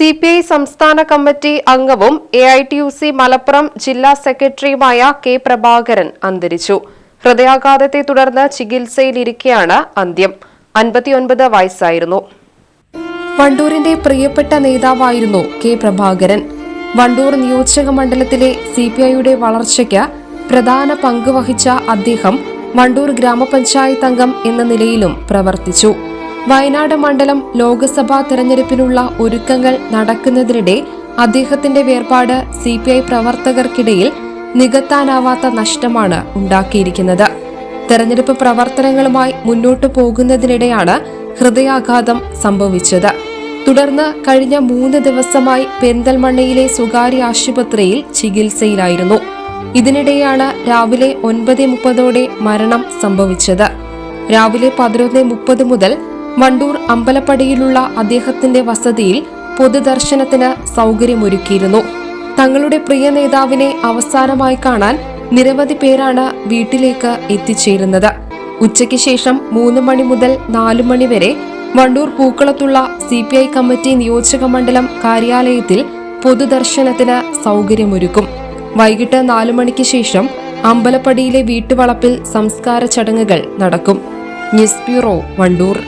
C P I സംസ്ഥാന committee അംഗവും A I T U C Malappuram ജില്ലാ സെക്രട്ടറിയുമായ കെ പ്രഭാകരൻ അന്തരിച്ചു. ഹൃദയാഘാതത്തെ തുടർന്ന് ചികിത്സയിലിരിക്കെയാണ് അന്ത്യം. അൻപത്തിയൊൻപത് വയസ്സായിരുന്നു. വണ്ടൂരിന്റെ പ്രിയപ്പെട്ട നേതാവായിരുന്നു കെ പ്രഭാകരൻ. വണ്ടൂർ നിയോജക മണ്ഡലത്തിലെ സി പി ഐയുടെ വളർച്ചയ്ക്ക് പ്രധാന പങ്ക് വഹിച്ച അദ്ദേഹം വണ്ടൂർ ഗ്രാമപഞ്ചായത്ത് അംഗം എന്ന നിലയിലും പ്രവർത്തിച്ചു. വയനാട് മണ്ഡലം ലോക്സഭാ തെരഞ്ഞെടുപ്പിനുള്ള ഒരുക്കങ്ങൾ നടക്കുന്നതിനിടെ അദ്ദേഹത്തിന്റെ വേർപാട് സി പി ഐ പ്രവർത്തകർക്കിടയിൽ നികത്താനാവാത്ത നഷ്ടമാണ് ഉണ്ടാക്കിയിരിക്കുന്നത്. തെരഞ്ഞെടുപ്പ് പ്രവർത്തനങ്ങളുമായി മുന്നോട്ടു പോകുന്നതിനിടെയാണ് ഹൃദയാഘാതം സംഭവിച്ചത്. തുടർന്ന് കഴിഞ്ഞ മൂന്ന് ദിവസമായി പെരിന്തൽമണ്ണയിലെ സ്വകാര്യ ആശുപത്രിയിൽ ചികിത്സയിലായിരുന്നു. ഇതിനിടെയാണ് രാവിലെ ഒൻപത് മുപ്പതോടെ മരണം സംഭവിച്ചത്. രാവിലെ പതിനൊന്ന് മുപ്പത് മുതൽ വണ്ടൂർ അമ്പലപ്പടിയിലുള്ള അദ്ദേഹത്തിന്റെ വസതിയിൽ പൊതുദർശനത്തിന് സൗകര്യമൊരുക്കിയിരുന്നു. തങ്ങളുടെ പ്രിയ നേതാവിനെ അവസാനമായി കാണാൻ നിരവധി പേരാണ് വീട്ടിലേക്ക് എത്തിച്ചേരുന്നത്. ഉച്ചയ്ക്ക് ശേഷം മൂന്ന് മണി മുതൽ നാലു മണി വരെ വണ്ടൂർ പൂക്കളത്തുള്ള സി പി ഐ കമ്മിറ്റി നിയോജക മണ്ഡലം കാര്യാലയത്തിൽ പൊതുദർശനത്തിന് സൗകര്യമൊരുക്കും. വൈകിട്ട് നാലു മണിക്ക് ശേഷം അമ്പലപ്പടിയിലെ വീട്ടുവളപ്പിൽ സംസ്കാര ചടങ്ങുകൾ നടക്കും. News bureau Wandoor.